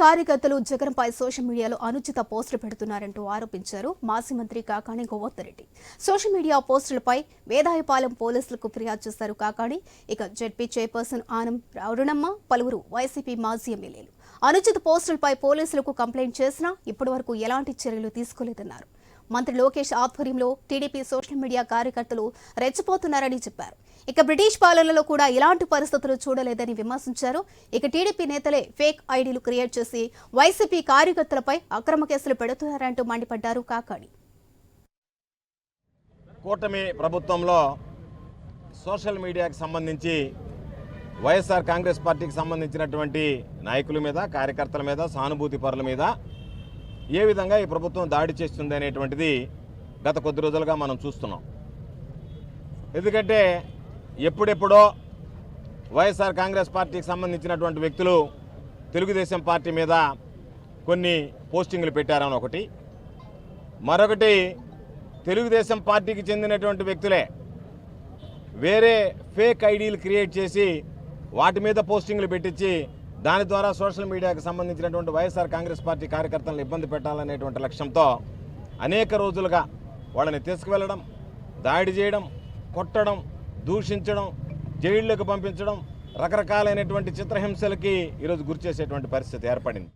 కార్యకర్తలు జగన్పై సోషల్ మీడియాలో అనుచిత పోస్టులు పెడుతున్నారంటూ ఆరోపించారు మాజీ మంత్రి కాకాణి గోవర్ధరెడ్డి సోషల్ మీడియా పోస్టులపై వేదాయపాలెం పోలీసులకు ఫిర్యాదు చేశారు కాకాణి. ఇక జెడ్పీ చైర్పర్సన్ ఆనం అరుణమ్మ పలువురు వైసీపీ మాజీ ఎమ్మెల్యేలు. అనుచిత పోస్టులపై పోలీసులకు కంప్లైంట్ చేసినా ఇప్పటివరకు ఎలాంటి చర్యలు తీసుకోలేదన్నారు. మంత్రి లోకేష్ ఆధ్వర్యంలో టీడీపీ సోషల్ మీడియా కార్యకర్తలు రెచ్చిపోతున్నారని చెప్పారు. ఇక బ్రిటిష్ పాలనలో కూడా ఇలాంటి పరిస్థితులు చూడలేదని విమర్శించారు. ఇక టీడీపీ నేతలే ఫేక్ ఐడీలు క్రియేట్ చేసి వైసీపీ కార్యకర్తలపై అక్రమ కేసులు పెడుతున్నారంటూ మండిపడ్డారు కాకాణి. కూటమి ప్రభుత్వంలో సోషల్ మీడియాకి సంబంధించి వైఎస్ఆర్ కాంగ్రెస్ పార్టీకి సంబంధించినటువంటి నాయకుల మీద కార్యకర్తల మీద సానుభూతి పరుల మీద ఏ విధంగా ఈ ప్రభుత్వం దాడి చేస్తుంది అనేటువంటిది గత కొద్ది రోజులుగా మనం చూస్తున్నాం. ఎందుకంటే ఎప్పుడెప్పుడో వైఎస్ఆర్ కాంగ్రెస్ పార్టీకి సంబంధించినటువంటి వ్యక్తులు తెలుగుదేశం పార్టీ మీద కొన్ని పోస్టింగ్లు పెట్టారని ఒకటి. మరొకటి తెలుగుదేశం పార్టీకి చెందినటువంటి వ్యక్తులే వేరే ఫేక్ ఐడీలు క్రియేట్ చేసి వాటి మీద పోస్టింగ్లు పెట్టించి దాని ద్వారా సోషల్ మీడియాకు సంబంధించినటువంటి వైఎస్ఆర్ కాంగ్రెస్ పార్టీ కార్యకర్తలను ఇబ్బంది పెట్టాలనేటువంటి లక్ష్యంతో అనేక రోజులుగా వాళ్ళని తీసుకువెళ్ళడం దాడి చేయడం కొట్టడం దూషించడం జైళ్ళకు పంపించడం రకరకాలైనటువంటి చిత్రహింసలకి ఈరోజు గురిచేసేటువంటి పరిస్థితి ఏర్పడింది.